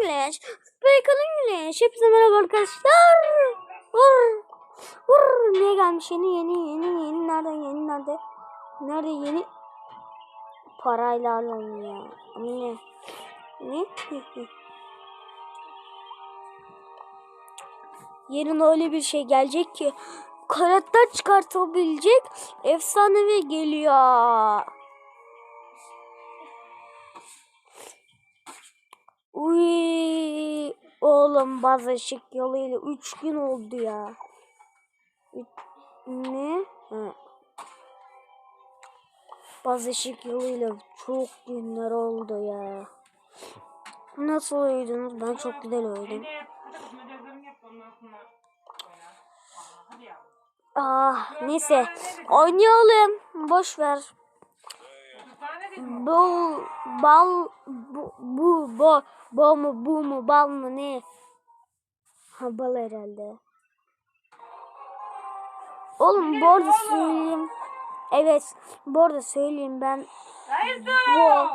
English. Speak English. Hepinize merhaba arkadaşlar. Vur. Vur. Niye gelmiş yeni yeni yeni yeni nereden yeni nerede? Nerede yeni? Parayla alınıyor. Ama ne? Ne? Yarın öyle bir şey gelecek ki karakter çıkartabilecek efsanevi geliyor. Uy, oğlum bazı ışık yoluyla 3 gün oldu ya. Ne? Ha. Yoluyla çok günler oldu ya. Nasıl uyudunuz? Ben çok güzel uyudum. Ah neyse oynayalım. Boş ver. Bu bal bu bu bu bu mu bu mu bal mı ne? Ha bal herhalde. Oğlum arada söyleyeyim. Evet arada söyleyeyim ben bu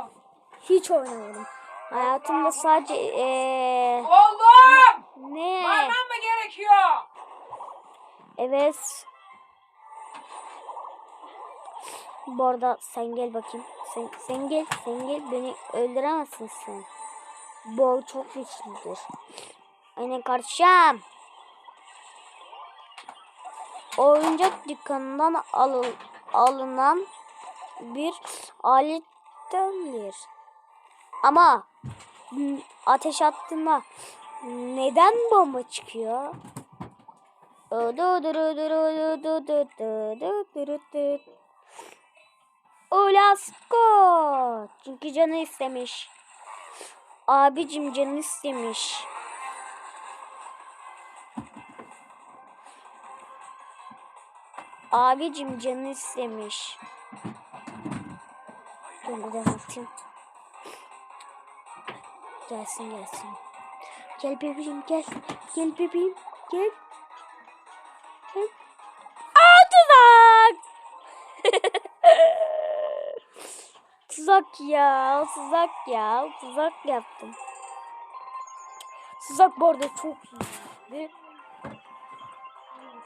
hiç oynamadım. Hayatımda sadece eee Oğlum! ne? Bağırmam mı gerekiyor? Evet. Bu arada sen gel bakayım. Sen, sen gel, sen gel. Beni öldüremezsin sen. Bu çok güçlüdür. Aynen kardeşim. Oyuncak dükkanından alın, alınan bir alettendir. Ama ateş attığında neden bomba çıkıyor? Olasko. Çünkü canı istemiş. Abicim canı istemiş. Abicim canı istemiş. Dur bir de atayım. Gelsin gelsin. Gel bebeğim gel. Gel bebeğim. Gel. Tuzak ya. Tuzak ya. Tuzak yaptım. Tuzak bu arada çok iyiydi.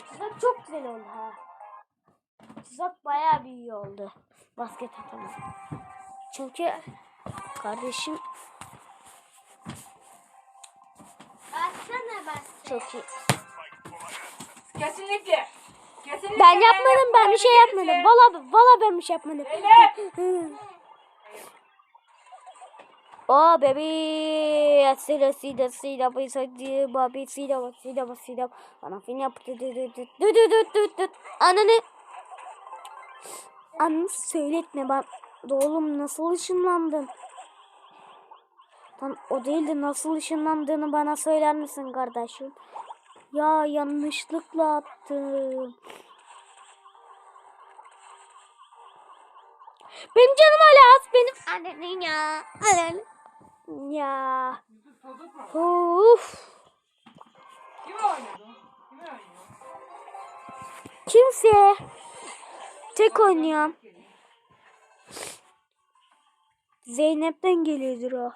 Tuzak çok güzel oldu ha. Tuzak bayağı bir iyi oldu. Basket atama. Çünkü kardeşim Baksana bak. çok iyi. Kesinlikle. Kesinlikle. Ben yapmadım, ben bir şey yapmadım. Valla valla ben bir şey yapmadım. Zeynep! Oh baby, sida sida sida bir sida babi sida sida sida bana fin yap dü dü dü dü dü dü dü dü ananı Anne söyletme ben oğlum nasıl ışınlandın? Lan o değil de nasıl ışınlandığını bana söyler misin kardeşim? Ya yanlışlıkla attım. Benim canım hala az benim annenin ya. Annen. Ya. Uf. Kim oynadı? Kim oynuyor? Kimse. Tek oynuyorum. Zeynep'ten geliyordur o.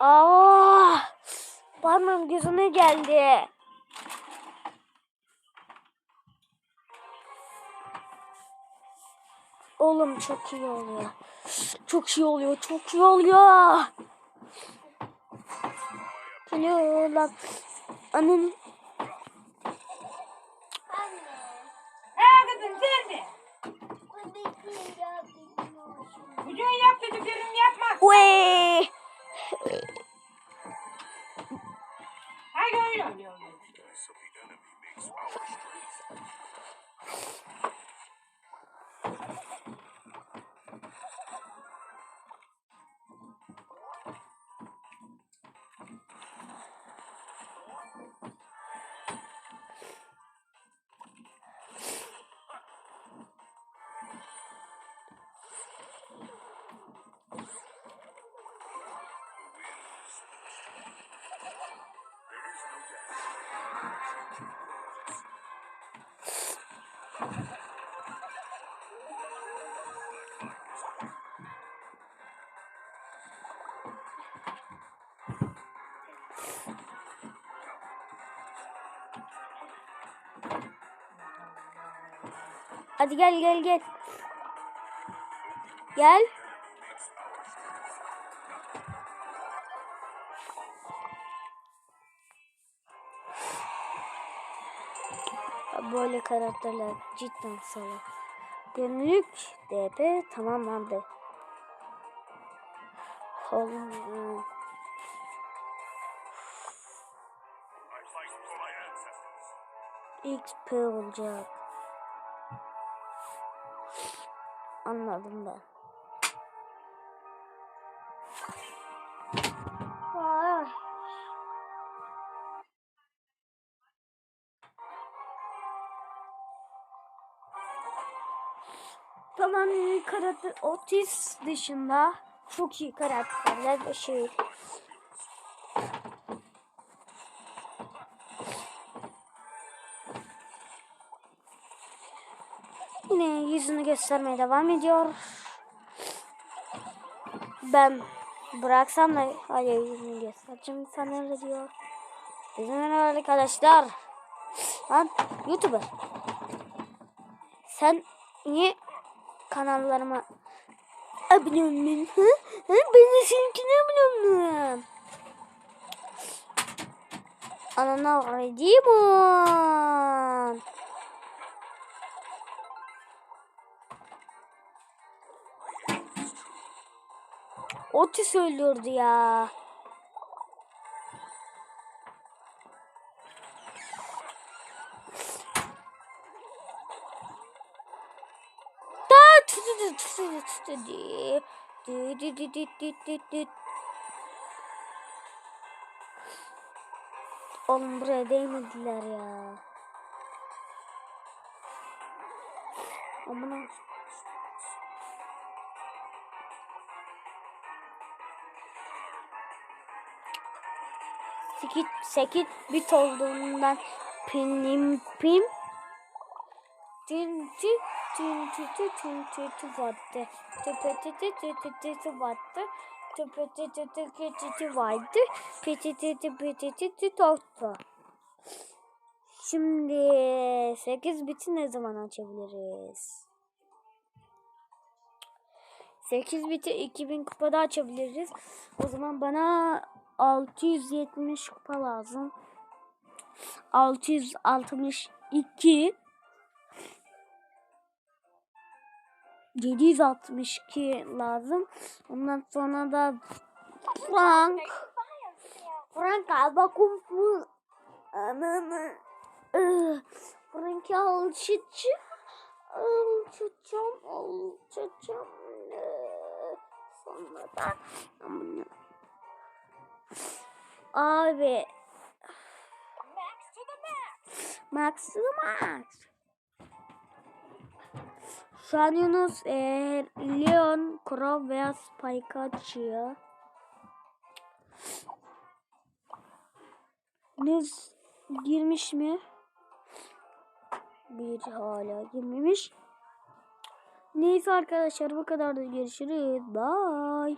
Aa! Parmağım gözüme geldi. Oğlum çok iyi oluyor. Çok iyi oluyor. Çok iyi oluyor. Geliyor lan. He kızım sen de. Bugün yap dediklerimi yapmaz. Uey. Haydi oyun oynuyor. Hadi gel gel gel. Gel. Böyle karakterler cidden salak. Günlük DP tamamlandı. Oğlum. XP olacak. Anladım ben. Tamam karakter Otis dışında çok iyi karakterler ve şey Yine yüzünü göstermeye devam ediyor. Ben bıraksam da hayır yüzünü göstereceğim sanırım diyor. Bizim arkadaşlar. Lan YouTuber. Sen niye kanallarıma abone olmuyorsun? Hı? Hı? Ben de seninkine abone olmuyorum. Anana Redimon. Otis öldürdü ya. Tuttu tuttu di. Di di di di di di di. Oğlum buraya değmediler ya. Amına. Sekit, sekit bit olduğundan pinim pim tin ti tin ti ti tin ti ti vattı tepe ti ti ti ti ti ti vattı tepe ti ti ti ti ti ti vattı piti ti ti piti ti ti toktu. Şimdi 8 biti ne zaman açabiliriz? 8 biti 2000 kupada açabiliriz. O zaman bana 670 kupa lazım. 662 762 lazım. Ondan sonra da Frank. Frank Abakum Ananı. Ih, Frank alçıcı Alçıcam Alçıcam Sonra da Abi. Max to the max. Şu an Yunus e, Leon, Crow veya Spike açıyor. Yunus girmiş mi? Bir hala girmemiş. Neyse arkadaşlar bu kadar da görüşürüz. Bye.